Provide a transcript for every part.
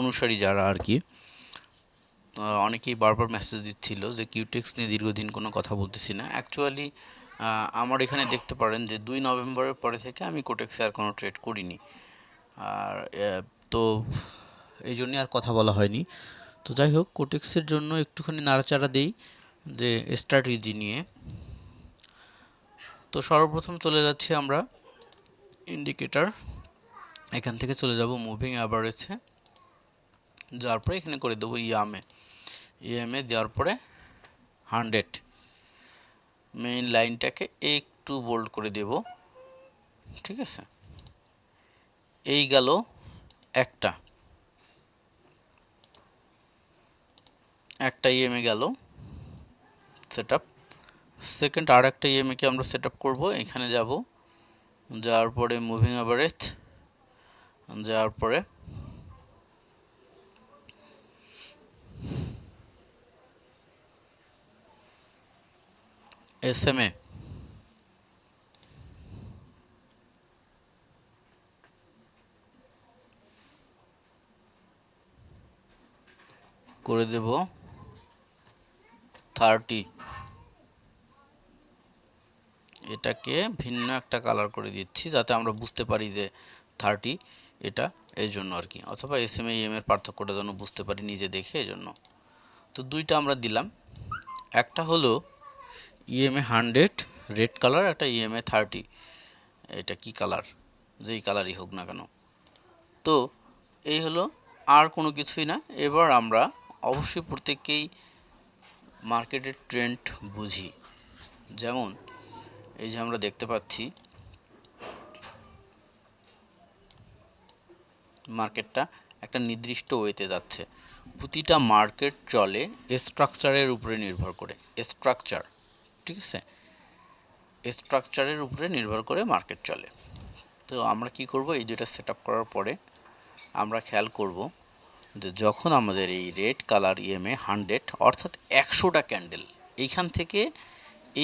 অনুসারী যারা আর কি অনেকেই বারবার মেসেজ দিচ্ছিল যে কিউটেক্স নিয়ে দীর্ঘদিন কোনো কথা বলতেছি না। অ্যাকচুয়ালি আমার এখানে দেখতে পারেন যে দুই নভেম্বরের পরে থেকে আমি কোটেক্সে আর কোনো ট্রেড করিনি। আর তো এই জন্যে আর কথা বলা হয়নি। তো যাই হোক কোটেক্সের জন্য একটুখানি নাড়াচাড়া দেই যে স্ট্র্যাটেজি নিয়ে। তো সর্বপ্রথম চলে যাচ্ছি আমরা ইন্ডিকেটর এখান থেকে চলে যাব মুভিং অ্যাভারেজে যাওয়ার পরে এখানে করে দেবো ইয়ামে। ইয়ামে দেওয়ার পরে হান্ড্রেড। মেইন লাইনটাকে একটু বোল্ড করে দেব। ঠিক আছে? এই গেল একটা। একটা ইএমএ গেল সেট আপ সেকেন্ড আর একটা ইএমএকে আমরা সেট আপ করব, এখানে যাব। যাওয়ার পরে মুভিং অ্যাভারেজ যাওয়ার পরে এস এম এ করে দেব থার্টি এটাকে ভিন্ন একটা কালার করে দিচ্ছি যাতে আমরা বুঝতে পারি যে থার্টি এটা এই জন্য আর কি। অথবা এস এম এম এর পার্থক্যটা যেন বুঝতে পারি নিজে দেখে এই জন্য। তো দুইটা আমরা দিলাম। একটা হলো ইএমএ হান্ড্রেড রেড কালার একটা ইএমএ থার্টি এটা কি কালার যেই কালারই হোক না কেন। তো, এই হলো আর কোনো কিছুই না। এবার আমরা অবশ্যই প্রত্যেককেই মার্কেটের ট্রেন্ড বুঝি। যেমন, এই যে আমরা দেখতে পাচ্ছি মার্কেটটা একটা নির্দিষ্ট ওয়েতে যাচ্ছে। প্রতিটা মার্কেট চলে স্ট্রাকচারের উপরে নির্ভর করে। স্ট্রাকচার ঠিক আছে? স্ট্রাকচারের উপরে নির্ভর করে মার্কেট চলে। তো আমরা কি করব? এই দুটা সেট করার পরে আমরা খেয়াল করব যে যখন আমাদের এই রেড কালার ইএমএ হান্ড্রেড অর্থাৎ একশোটা ক্যান্ডেল এইখান থেকে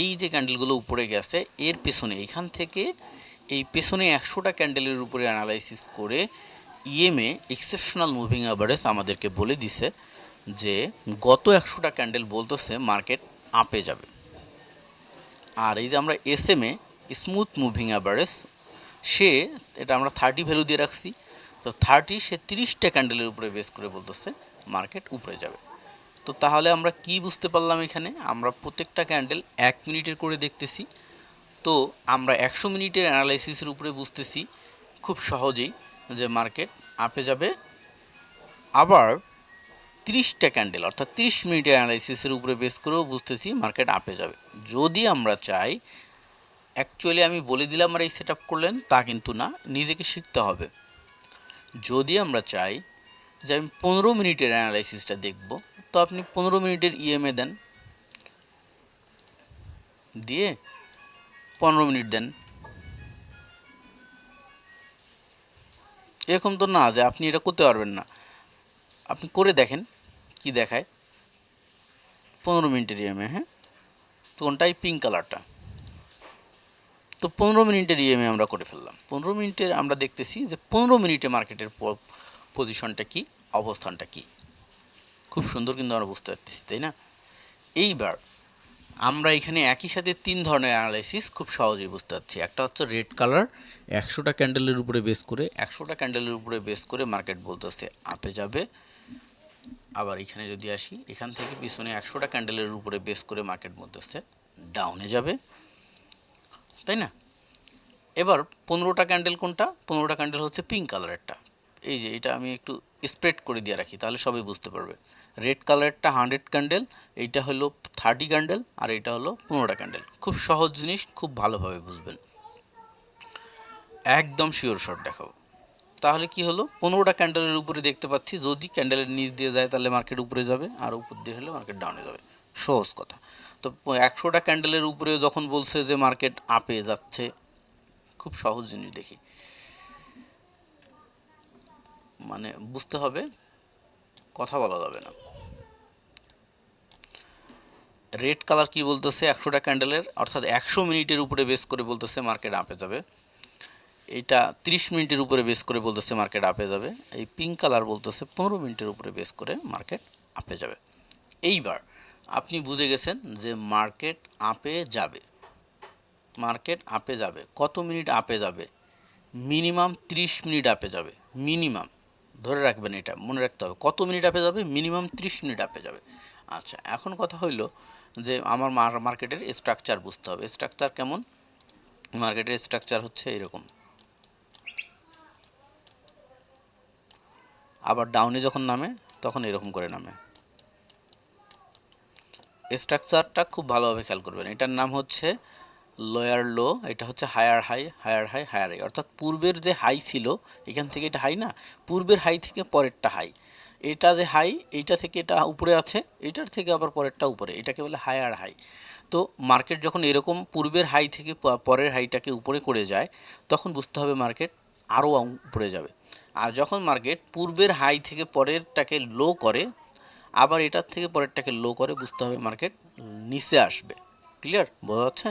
এই যে ক্যান্ডেলগুলো উপরে গেছে, এর পেছনে, এইখান থেকে এই পেছনে একশোটা ক্যান্ডেলের উপরে অ্যানালাইসিস করে ইএমএ এক্সেপশনাল মুভিং অ্যাভারেজ আমাদেরকে বলে দিছে যে গত একশোটা ক্যান্ডেল বলতেছে মার্কেট আপে যাবে। আর এই যে আমরা S M A smooth moving average সে, এটা আমরা থার্টি ভ্যালু দিয়ে রাখছি, তো থার্টি সে তিরিশটা ক্যান্ডেলের উপরে বেস করে বলতেছে মার্কেট উপরে যাবে। তো তাহলে আমরা কি বুঝতে পারলাম এখানে? আমরা প্রত্যেকটা ক্যান্ডেল এক মিনিটের করে দেখতেছি। তো আমরা একশো মিনিটের অ্যানালাইসিসের উপরে বুঝতেছি, খুব সহজেই, যে মার্কেট আপে যাবে। আবার তিরিশটা ক্যান্ডেল অর্থাৎ তিরিশ মিনিটের অ্যানালাইসিসের উপরে বেস করেও বুঝতেছি মার্কেট আপে যাবে। যদি আমরা চাই অ্যাকচুয়ালি আমি বলে দিলাম আর এই সেট করলেন, তা কিন্তু না, নিজেকে শিখতে হবে। যদি আমরা চাই যে আমি পনেরো মিনিটের অ্যানালাইসিসটা দেখব, তো আপনি পনেরো মিনিটের ইএমএ দেন। দিয়ে পনেরো মিনিট দেন। এরকম তো না যে আপনি এটা করতে পারবেন না। আপনি করে দেখেন। কি দেখায়? পনেরো মিনিটের ইএমএ হ্যাঁ? তো কোনটাই? পিঙ্ক কালারটা তো পনেরো মিনিটের ইএমএ আমরা করে ফেললাম। পনেরো মিনিটের আমরা দেখতেছি যে পনেরো মিনিটে মার্কেটের পজিশনটা কি? অবস্থানটা কি? খুব সুন্দর কিন্তু আমরা বুঝতে পারতেছি, তাই না? এইবার আমরা এখানে একই সাথে তিন ধরনের অ্যানালাইসিস খুব সহজেই বুঝতে পারছি। একটা হচ্ছে রেড কালার একশোটা ক্যান্ডেলের উপরে বেস করে, একশোটা ক্যান্ডেলের উপরে বেস করে মার্কেট বলতেছে আপে যাবে। আবার এখানে যদি আসি, এখান থেকে পিছনে একশোটা ক্যান্ডেলের উপরে বেস করে মার্কেট বলতেছে ডাউনে যাবে। তাই না? এবার পনেরোটা ক্যান্ডেল কোনটা? পনেরোটা ক্যান্ডেল হচ্ছে পিঙ্ক কালারেরটা এই যে এটা আমি একটু স্প্রেড করে দিয়ে রাখি, তাহলে সবাই বুঝতে পারবে। রেড কালারেরটা হান্ড্রেড ক্যান্ডেল এইটা হলো থার্টি ক্যান্ডেল আর এটা হলো পনেরোটা ক্যান্ডেল খুব সহজ জিনিস, খুব ভালোভাবে বুঝবেন। একদম শিওর শট দেখাবো। তাহলে কি হলো? পনেরোটা ক্যান্ডেলের উপরে দেখতে পাচ্ছি। যদি ক্যান্ডেলের নিচ দিয়ে যায়, তাহলে মার্কেট উপরে যাবে। আর উপর দিয়ে হলে মার্কেট ডাউনে যাবে। সহজ কথা। তো একশোটা ক্যান্ডেলের উপরে যখন বলছে যে মার্কেট আপে যাচ্ছে, খুব সহজ জিনিস দেখি। মানে বুঝতে হবে, কথা বলা যাবে না। রেড কালার কি বলতেছে? একশোটা ক্যান্ডেলের অর্থাৎ একশো মিনিটের উপরে বেস করে বলতেছে মার্কেট আপে যাবে। এটা তিরিশ মিনিটের উপরে বেস করে বলতেছে মার্কেট আপে যাবে। এই পিঙ্ক কালার বলতেছে পনেরো মিনিটের উপরে বেস করে মার্কেট আপে যাবে। এইবার আপনি বুঝে গেছেন যে মার্কেট আপে যাবে। মার্কেট আপে যাবে। কত মিনিট আপে যাবে? মিনিমাম 30 মিনিট আপে যাবে। মিনিমাম ধরে রাখবেন এটা, মনে রাখতে হবে। কত মিনিট আপে যাবে? মিনিমাম 30 মিনিট আপে যাবে। আচ্ছা এখন কথা হইল যে আমার মার- মার্কেটের স্ট্রাকচার বুঝতে হবে। স্ট্রাকচার কেমন? মার্কেটের স্ট্রাকচার হচ্ছে এরকম। আবার ডাউনে যখন নামে, তখন এরকম করে নামে। স্ট্রাকচারটা খুব ভালোভাবে খেয়াল করবেন। এটার নাম হচ্ছে লোয়ার লো এটা হচ্ছে higher high higher high higher high অর্থাৎ পূর্বের যে হাই ছিল, এখান থেকে এটা হাই না, পূর্বের হাই থেকে পরেরটা হাই এটা যে হাই এইটা থেকে এটা উপরে আছে, এটার থেকে আবার পরেরটা উপরে, এটাকে বলে হায়ার হাই তো মার্কেট যখন এরকম পূর্বের হাই থেকে পরের হাইটাকে উপরে করে যায়, তখন বুঝতে হবে মার্কেট আরও উপরে যাবে। আর যখন মার্কেট পূর্বের হাই থেকে পরেরটাকে লো করে, আবার এটার থেকে পরেরটাকে লো করে, বুঝতে হবে মার্কেট নিচে আসবে। ক্লিয়ার বোঝা যাচ্ছে?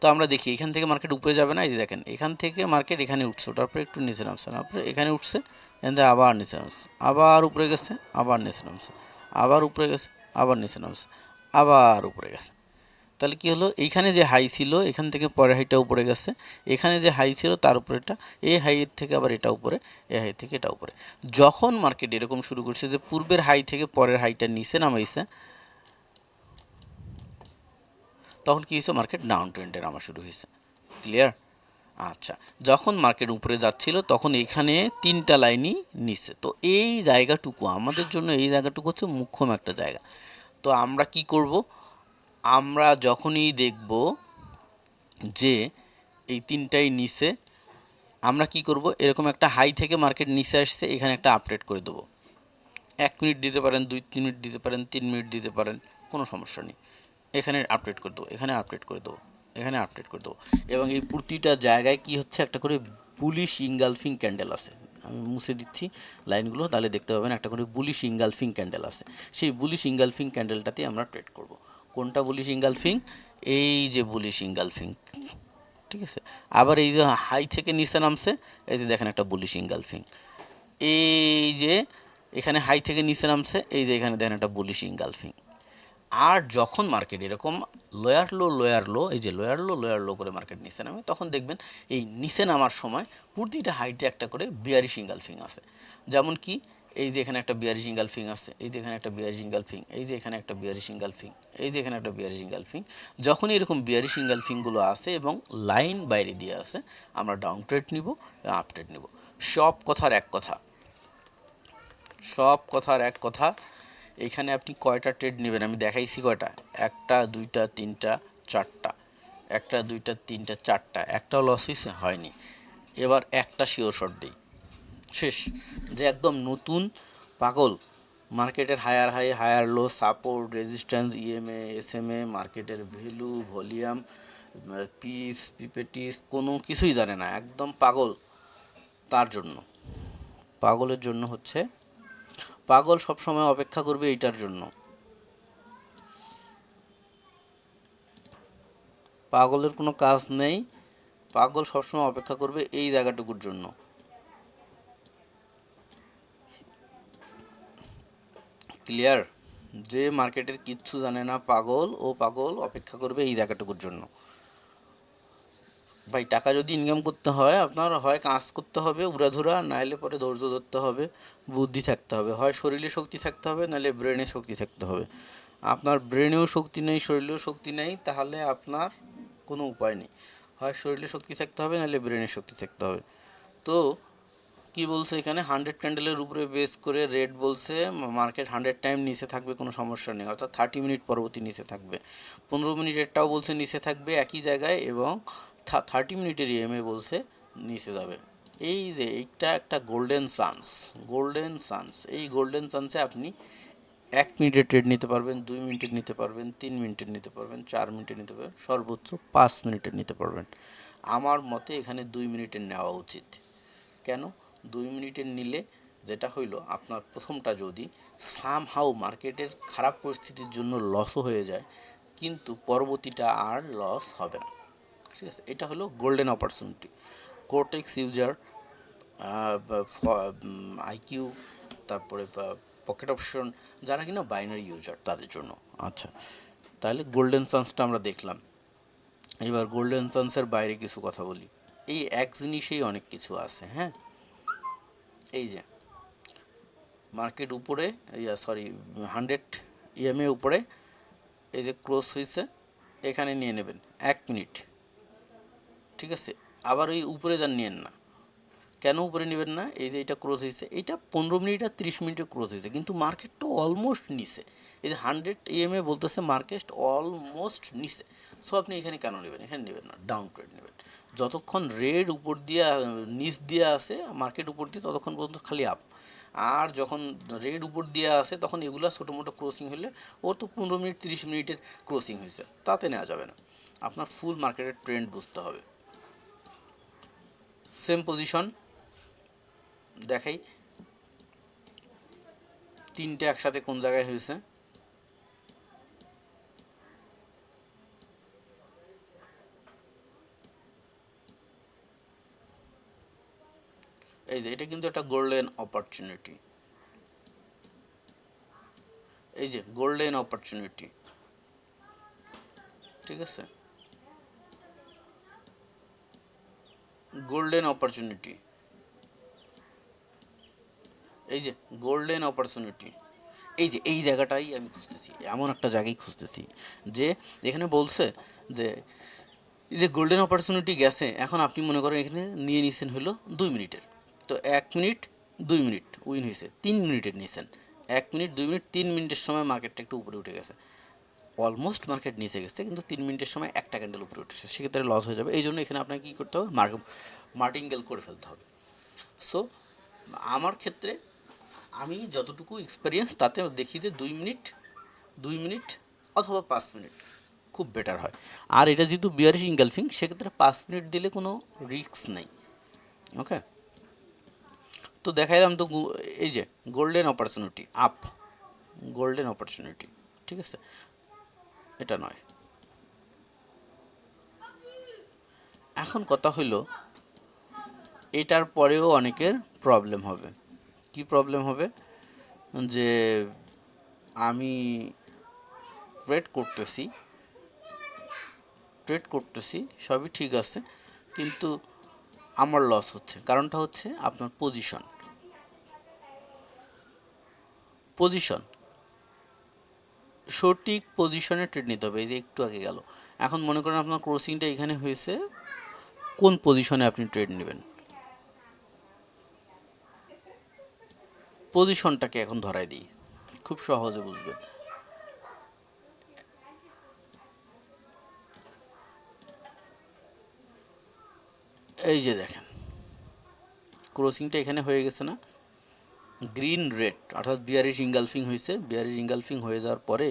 তো আমরা দেখি, এখান থেকে মার্কেট উপরে যাবে না? এই যে দেখেন, এখান থেকে মার্কেট এখানে উঠছে। ওটার পরে একটু নিচে নামছে তারপরে এখানে উঠছে এখান আবার নিচে নামছে। আবার উপরে গেছে, আবার নিচে নামছে। আবার উপরে গেছে, আবার নিচে নামছে। আবার উপরে গেছে। তাহলে কি হলো? এইখানে যে হাই ছিল, এখান থেকে পরের হাইটা উপরে গেছে। এখানে যে হাই ছিল, তার উপরেটা এই হাইয়ের থেকে আবার এটা উপরে এই হাই থেকে এটা উপরে। যখন মার্কেট এরকম শুরু করছে যে পূর্বের হাই থেকে পরের হাইটা নিচে নামাইছে, তখন কি হয়েছে? মার্কেট ডাউন ট্রেন্ডে নামা শুরু হয়েছে। ক্লিয়ার আচ্ছা যখন মার্কেট উপরে যাচ্ছিল, তখন এখানে তিনটা লাইনই নিচে। তো এই জায়গাটুকু, আমাদের জন্য এই জায়গাটুকু হচ্ছে মুখ্যম একটা জায়গা। তো আমরা কি করব? আমরা যখনই দেখব যে এই তিনটাই নিচে, আমরা কি করব? এরকম একটা হাই থেকে মার্কেট নিচে আসছে, এখানে একটা আপডেট করে দেবো। এক মিনিট দিতে পারেন, দুই তিন মিনিট দিতে পারেন, তিন মিনিট দিতে পারেন, কোনো সমস্যা নেই। এখানে আপডেট করে দেবো, এখানে আপডেট করে দেবো, এখানে আপডেট করে দেবো। এবং এই প্রতিটা জায়গায় কি হচ্ছে? একটা করে বুলিশ ইঙ্গালফিং ক্যান্ডেল আছে। আমি মুছে দিচ্ছি লাইনগুলো, তাহলে দেখতে পাবেন একটা করে বুলিশ ইঙ্গালফিং ক্যান্ডেল আছে। সেই বুলিশ ইঙ্গালফিং ক্যান্ডেলটাতে আমরা ট্রেড করব। কোনটা বুলিশ ইঙ্গালফিং এই যে বুলিশ ইঙ্গালফিং ঠিক আছে? আবার এই যে হাই থেকে নিচে নামছে, এই যে দেখেন একটা বুলিশ ইঙ্গালফিং এই যে এখানে হাই থেকে নিচে নামছে, এই যে এখানে দেখেন একটা বুলিশ ইঙ্গালফিং আর যখন মার্কেট এরকম লোয়ার লো লোয়ার লো এই যে লোয়ার লো লোয়ার লো করে মার্কেট নিচে নামে, তখন দেখবেন এই নিচে নামার সময় প্রতিটা হাইটে একটা করে বিয়ারি সিঙ্গাল ফিং আছে। যেমন কি? এই যে এখানে একটা বিয়ারি সিঙ্গাল ফিং আছে, এই যে এখানে একটা বিয়ারি সিঙ্গাল ফিং, এই যে এখানে একটা বিয়ারি সিঙ্গাল ফিং, এই যে এখানে একটা বিয়ারি সিঙ্গাল ফিং, যখনই এরকম বিয়ারি সিঙ্গাল ফিংগুলো আসে এবং লাইন বাইরে দিয়ে আছে, আমরা ডাউন ট্রেড নিব, আপ ট্রেড নিব। সব কথার এক কথা, সব কথার এক কথা, এখানে আপনি কয়টা ট্রেড নেবেন? আমি দেখাইছি কয়টা, একটা, দুইটা, তিনটা, চারটা, একটা, দুইটা, তিনটা, চারটা একটাও লস হয়েছে হয়নি। এবার একটা শিওর শট দিই। শেষ, যে একদম নতুন পাগল। মার্কেটের higher high higher low support resistance EMA S M A মার্কেটের ভ্যালু ভলিউম পিস পিপেটিস কোনো কিছুই জানে না, একদম পাগল তার জন্য। পাগলের জন্য হচ্ছে, পাগল সবসময় অপেক্ষা করবে এইটার জন্য। পাগলের কোনো কাজ নেই, পাগল সবসময় অপেক্ষা করবে এই জায়গাটুকুর জন্য। ক্লিয়ার যে মার্কেটের কিচ্ছু জানে না পাগল, ও পাগল অপেক্ষা করবে এই জায়গাটুকুর জন্য। ভাই, টাকা যদি ইনকাম করতে হয়, আপনার হয় কাজ করতে হবে, উড়াধুরা, নাহলে পরে ধৈর্য ধরতে হবে, বুদ্ধি থাকতে হবে। হয় শরীরে শক্তি থাকতে হবে, নাহলে ব্রেনে শক্তি থাকতে হবে। আপনার ব্রেনেও শক্তি নেই, শরীরেও শক্তি নেই, তাহলে আপনার কোনো উপায় নেই। হয় শরীরে শক্তি থাকতে হবে, নাহলে ব্রেনে শক্তি থাকতে হবে। তো কি বলছে এখানে? হান্ড্রেড ক্যান্ডেলের উপরে বেস করে রেট বলছে মার্কেট হান্ড্রেড টাইম নিচে থাকবে, কোনো সমস্যা নেই। অর্থাৎ থার্টি মিনিট পরবর্তী নিচে থাকবে। পনেরো মিনিটেরটাও বলছে নিচে থাকবে একই জায়গায় এবং থার্টি মিনিটের ইএমএ বলছে নিচে যাবে। এই যে, এইটা একটা গোল্ডেন চান্স গোল্ডেন চান্স এই গোল্ডেন চান্সে আপনি এক মিনিটের ট্রেড নিতে পারবেন, দুই মিনিটের নিতে পারবেন, তিন মিনিটের নিতে পারবেন, চার মিনিটের নিতে পারবেন, সর্বোচ্চ পাঁচ মিনিটের নিতে পারবেন। আমার মতে এখানে দুই মিনিটের নেওয়া উচিত। কেন? দুই মিনিটের নিলে যেটা হইল, আপনার প্রথমটা যদি সামহাউ মার্কেটের খারাপ পরিস্থিতির জন্য লসও হয়ে যায়, কিন্তু পরবর্তীটা আর লস হবে না। ঠিক আছে? এটা হলো golden opportunity Quotex user IQ তারপরে পকেট অপশন যারা কিনা বাইনারি ইউজার তাদের জন্য। আচ্ছা তাহলে গোল্ডেন সান্সটা আমরা দেখলাম। এবার গোল্ডেন সান্সের বাইরে কিছু কথা বলি। এই এক জিনিসেই অনেক কিছু আছে হ্যাঁ? এই যে মার্কেট উপরে, ইয়া সরি হান্ড্রেড ইএমএ উপরে, এই যে ক্লোজ হয়েছে এখানে নিয়ে নেবেন, এক মিনিট ঠিক আছে? আবার ওই উপরে যান, নিয়েন না। কেন উপরে নেবেন না? এই যে এটা ক্রোজ হয়েছে, এটা পনেরো মিনিট আর তিরিশ মিনিটে ক্রোজ হয়েছে, কিন্তু মার্কেট তো অলমোস্ট নিচে। এই যে হান্ড্রেড ইএমএ বলতেছে মার্কেট অলমোস্ট নিচে। সো আপনি এখানে কেন নেবেন? এখানে নেবেন না ডাউন ট্রেড নেবেন। যতক্ষণ রেড উপর দিয়ে, নিচ দিয়ে আসে মার্কেট উপর দিয়ে ততক্ষণ পর্যন্ত খালি আপ আর যখন রেড উপর দিয়ে আসে তখন এগুলো ছোটো মোটো ক্রসিং হলে ওর তো পনেরো মিনিট, তিরিশ মিনিটের ক্রসিং হয়েছে। তাতে নেওয়া যাবে না। আপনার ফুল মার্কেটের ট্রেন্ড বুঝতে হবে। সেম পজিশন দেখাই। তিনটে একসাথে কোন জায়গায় হয়েছে? এই যে, এটা কিন্তু একটা গোল্ডেন অপরচুনিটি এই যে গোল্ডেন অপরচুনিটি ঠিক আছে? গোল্ডেন অপরচুনিটি এই যে গোল্ডেন অপরচুনিটি এই যে, এই জায়গাটাই আমি খুঁজতেছি, এমন একটা জায়গায় খুঁজতেছি যে এখানে বলছে যে, এই যে গোল্ডেন অপরচুনিটি গেছে, এখন আপনি মনে করেন এখানে নিয়ে নিছেন হলো দুই মিনিটের। তো এক মিনিট, দুই মিনিট উইন হয়েছে, তিন মিনিটের নিয়েছেন এক মিনিট, দুই মিনিট, তিন মিনিটের সময় মার্কেটটা একটু উপরে উঠে গেছে। অলমোস্ট মার্কেট নিচে গেছে, কিন্তু তিন মিনিটের সময় একটা ক্যান্ডেল উপরে উঠেছে, সেক্ষেত্রে লস হয়ে যাবে। এই জন্য এখানে আপনাকে কী করতে হবে? মার্ক মার্টিঙ্গেল করে ফেলতে হবে। সো আমার ক্ষেত্রে আমি যতটুকু এক্সপিরিয়েন্স তাতে দেখি যে দুই মিনিট দুই মিনিট অথবা পাঁচ মিনিট খুব বেটার হয়। আর এটা যেহেতু বিয়ারিশ ইঙ্গালফিং সেক্ষেত্রে পাঁচ মিনিট দিলে কোনো রিস্ক নেই। ওকে তো দেখাইলাম তো এই যে golden opportunity up golden opportunity ঠিক আছে? এটা নয়। এখন কথা হইল, এটার পরেও অনেকের প্রবলেম হবে। কি প্রবলেম হবে? যে আমি ট্রেড করতেছি ট্রেড করতেছি, সবই ঠিক আছে, কিন্তু আমার লস হচ্ছে। কারণটা হচ্ছে আপনার পজিশন পজিশন সঠিক পজিশনে ট্রেড নিতে হবে। এই যে একটু আগে গেল। এখন মনে করেন আপনার ক্রসিংটা এখানে হয়েছে, কোন পজিশনে আপনি ট্রেড নেবেন? পজিশনটাকে এখন ধরাই দিই। খুব সহজে বুঝবেন এই যে দেখেন ক্রসিংটা এখানে হয়ে গেছে না? গ্রিন রেড অর্থাৎ বিয়ারিশ ইঙ্গালফিং হয়েছে। বিয়ারিশ ইঙ্গালফিং হয়ে যাওয়ার পরে,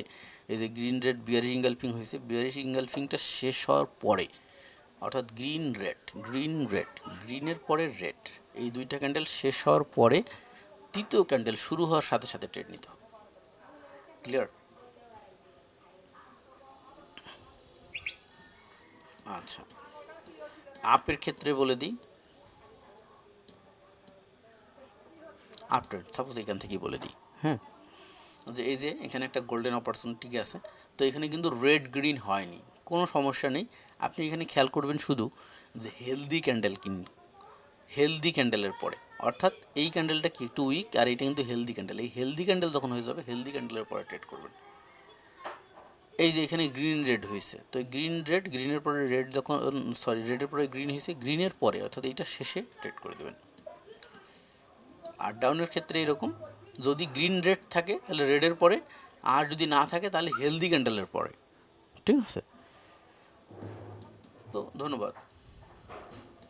এই যে গ্রিন রেড বিয়ারিশ ইঙ্গালফিং হয়েছে। বিয়ারিশ ইঙ্গালফিংটা শেষ হওয়ার পরে, অর্থাৎ গ্রিন রেড গ্রিন রেড গ্রিনের পরে রেড এই দুইটা ক্যান্ডেল শেষ হওয়ার পরে তৃতীয় ক্যান্ডেল শুরু হওয়ার সাথে সাথে ট্রেড নিতে হবে। ক্লিয়ার আচ্ছা। আপের ক্ষেত্রে বলে দিই। আপ ট্রেড সাপোজ এখান থেকেই বলে দিই হ্যাঁ? যে এই যে এখানে একটা গোল্ডেন অপরচুনিটি আছে, তো এখানে কিন্তু রেড গ্রিন হয়নি, কোনো সমস্যা নেই। আপনি এখানে খেয়াল করবেন শুধু যে হেলদি ক্যান্ডেল হেলদি ক্যান্ডেলের পরে। অর্থাৎ এই ক্যান্ডেলটা কি একটু উইক আর এটা কিন্তু হেলদি ক্যান্ডেল এই হেলদি ক্যান্ডেল যখন হয়ে যাবে হেলদি ক্যান্ডেলের পরে ট্রেড করবেন। এই যে এখানে গ্রিন রেড হয়েছে, তো গ্রিন রেড গ্রিনের পরে রেড যখন সরি রেডের পরে গ্রিন হয়েছে গ্রিনের পরে, অর্থাৎ এইটা শেষে ট্রেড করে দেবেন। আর ডাউনের ক্ষেত্রে এরকম, যদি গ্রিন রেড থাকে, তাহলে রেডের পরে, আর যদি না থাকে, তাহলে হেলদি ক্যান্ডেলের পরে। ঠিক আছে? তো ধন্যবাদ।